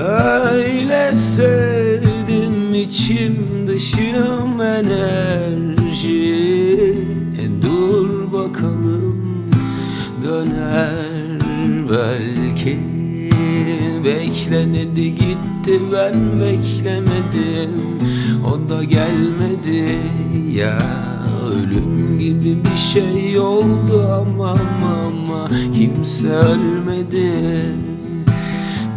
Öyle sevdim içim dışım enerji. E dur bakalım döner belki. Beklenedi gitti ben beklemedim. O da gelmedi ya Ölüm gibi bir şey oldu. Ama ama, ama Kimse ölmedi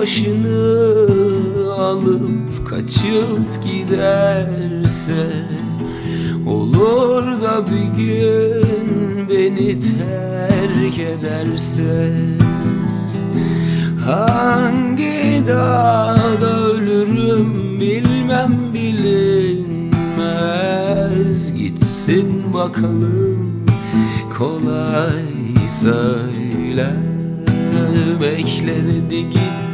başını alıp kaçıp giderse Olur da bir gün beni terk ederse. Hangi dağda ölürüm bilmem bilinmez. Gitsin bakalım kolay söyle Bekledi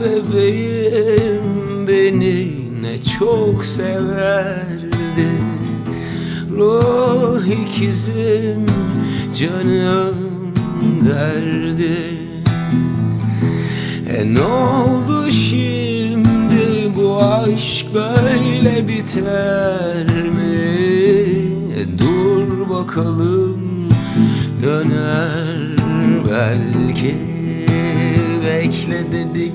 bebeğim beni ne çok severdi. Ruh ikizim canım derdi. E ne oldu şimdi bu aşk böyle biter mi? E dur bakalım döner belki. Bekle dedi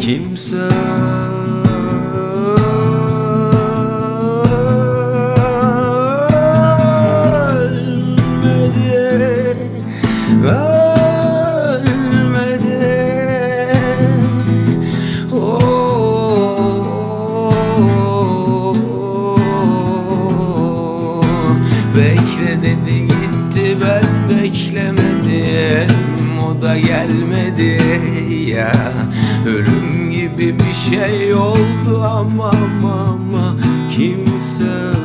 Kimse ölmedi Ölmedi Oh, Bekle dedi gitti ben beklemedim. O da gelmedi ya. Ölüm gibi bir şey oldu ama ama, ama Kimse